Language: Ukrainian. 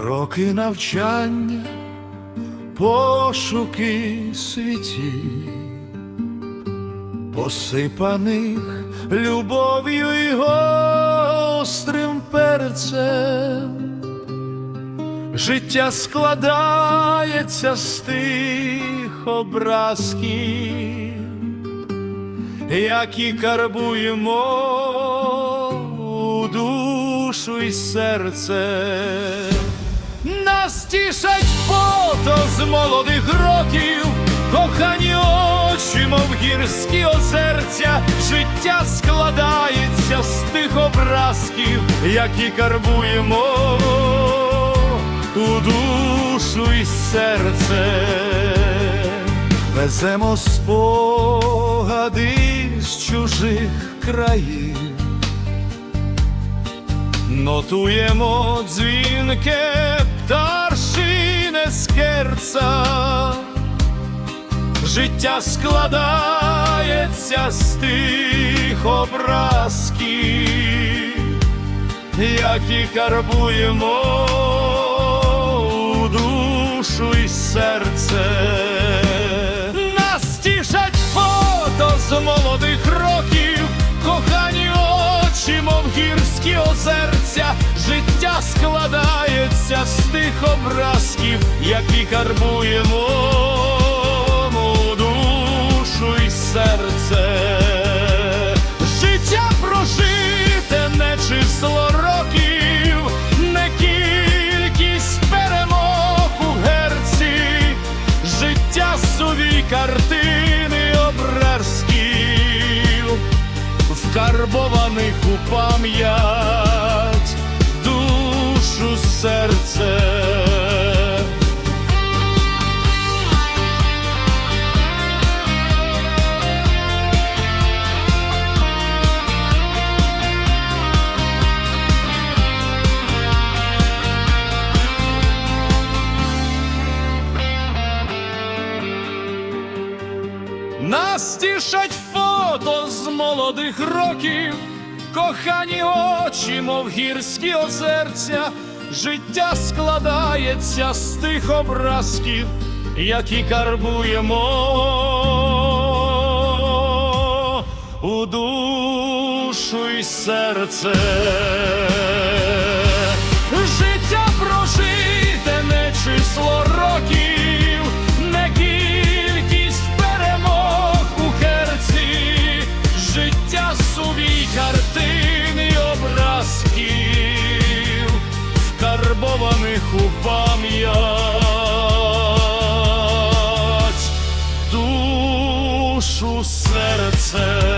роки навчання, пошуки світів, посипаних любов'ю і гострим перцем. Життя складається з тих образків, які карбуємо душу і серце. Тішать фото з молодих років, кохані очі, мов гірські озерця, життя складається з тих образків, які карбуємо у душу і серце. Веземо спогади з чужих країв, нотуємо дзвінке пташине скерца, життя складається з тих образків, які карбуємо у душу і серце. Нас тішать фото з молодих років, кохані очі, мов гірські озерця, життя складається тих образків, які карбуємо у душу і серце. Життя прожите не число років, не кількість перемог у герці, життя сувій картини образків, вкарбованих у пам'ять душу Нас тішать фото з молодих років, кохані очі, мов гірські озерця, життя складається з тих образків, які карбуємо у душу і серце. тиху пам'ять, душу серце.